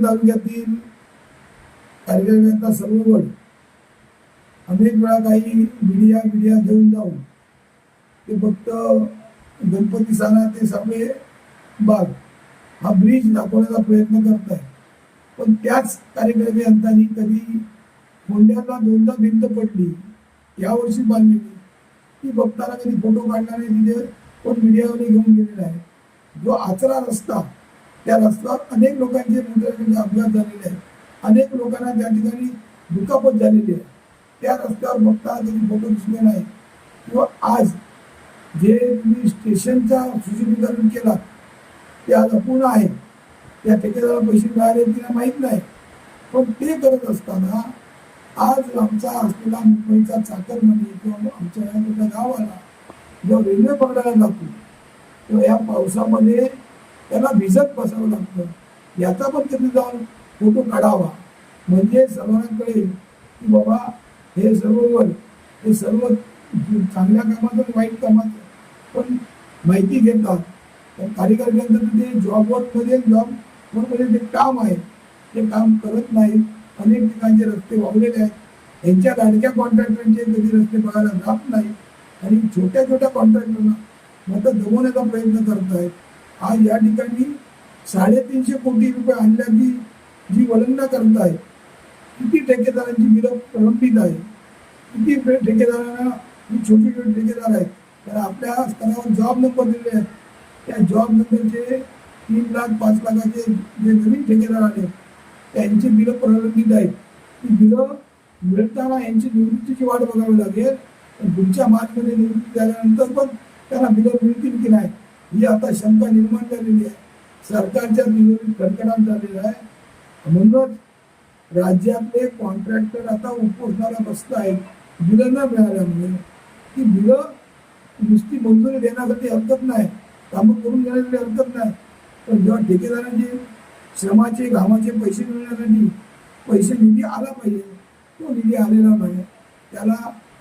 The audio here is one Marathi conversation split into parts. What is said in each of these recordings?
कणकवली तालुक्यातील कार्यकर्त्यांचा सर्व गट अनेक वेळा काही मीडिया मीडिया घेऊन जाऊन ते फक्त गणपती साना ते सापळे बाग हा ब्रिज दाखवण्याचा प्रयत्न करत आहे पण त्याच कार्यकर्ते कधी होंड्याला दोनदा भिंत पडली यावर्षी बांधलेली ती बघताना कधी फोटो काढणारे नाही तिथे पण मीडियावर घेऊन गेलेला आहे. जो आचरा रस्ता त्या रस्त्यावर अनेक लोकांचे मोठ्या अपघात झालेले आहेत अनेक लोकांना त्या ठिकाणी दुखापत झालेली आहे. त्या रस्त्यावर बघता कधी फोटो दिसले नाही. किंवा आज जे तुम्ही स्टेशनचा सुशोभीकरण केला ते आज अपूर्ण आहे. त्या ठेकेदाराला पैसे मिळाले की नाही माहीत नाही. पण ते करत असताना आज आमचा असलेला मुंबईचा चाकरमणी किंवा आमच्या या मोठ्या गावाला जेव्हा रेल्वे पकडायला जातो तेव्हा या पावसामध्ये त्याला भिजत बसावं लागतं. याचा पण त्यांनी जाऊन फोटो काढावा. म्हणजे सर्वांना कळेल की बाबा हे सरोवर हे सर्व चांगल्या कामाचं वाईट कामाचं पण माहिती घेतात. तर कार्यकर्त्यांचं ते जॉबवरमध्ये जॉबमध्ये जे काम आहे ते काम करत नाही अनेक ठिकाणचे रस्ते वावलेले आहेत. यांच्या लाडक्या कॉन्ट्रॅक्टरांचे कधी रस्ते बघायला जात नाही आणि छोट्या छोट्या कॉन्ट्रॅक्टरना मतं दमवण्याचा प्रयत्न करत आहेत आज या ठिकाणी साडेतीनशे कोटी रुपये आणल्याची जी वलंगना करत आहे किती ठेकेदारांची बिलं प्रलंबित आहे किती ठेकेदारांना छोटे छोटे ठेकेदार आहेत तर आपल्या स्तरावर जॉब नंबर दिलेले आहेत. त्या जॉब नंबरचे तीन लाख पाच लाखाचे जे नवीन ठेकेदार आले त्यांची बिलं प्रलंबित आहेत. ती बिलं मिळताना यांची निवृत्तीची वाट बघावी लागेल. पुढच्या मार्चमध्ये निवृत्ती झाल्यानंतर पण त्यांना बिलं मिळतील की नाही ही आता शंका निर्माण झालेली आहे. सरकारच्या तिजोरीत कडकडाट झालेला आहे. म्हणूनच राज्यातले कॉन्ट्रॅक्टर आता उपोषणाला बसत आहेत. बिलं न मिळाल्यामुळे ती बिलं नुसती मंजुरी देण्यासाठी हरकत नाही. कामं करून देण्यासाठी हरकत नाही. पण जेव्हा ठेकेदारांचे श्रमाचे घामाचे पैसे मिळण्यासाठी पैसे निधी आला पाहिजे तो निधी आलेला नाही. त्याला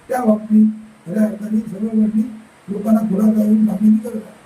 त्या बाबतीत खऱ्या अर्थाने सर्व लोकांना खुला घालून मागणी करतात आहे.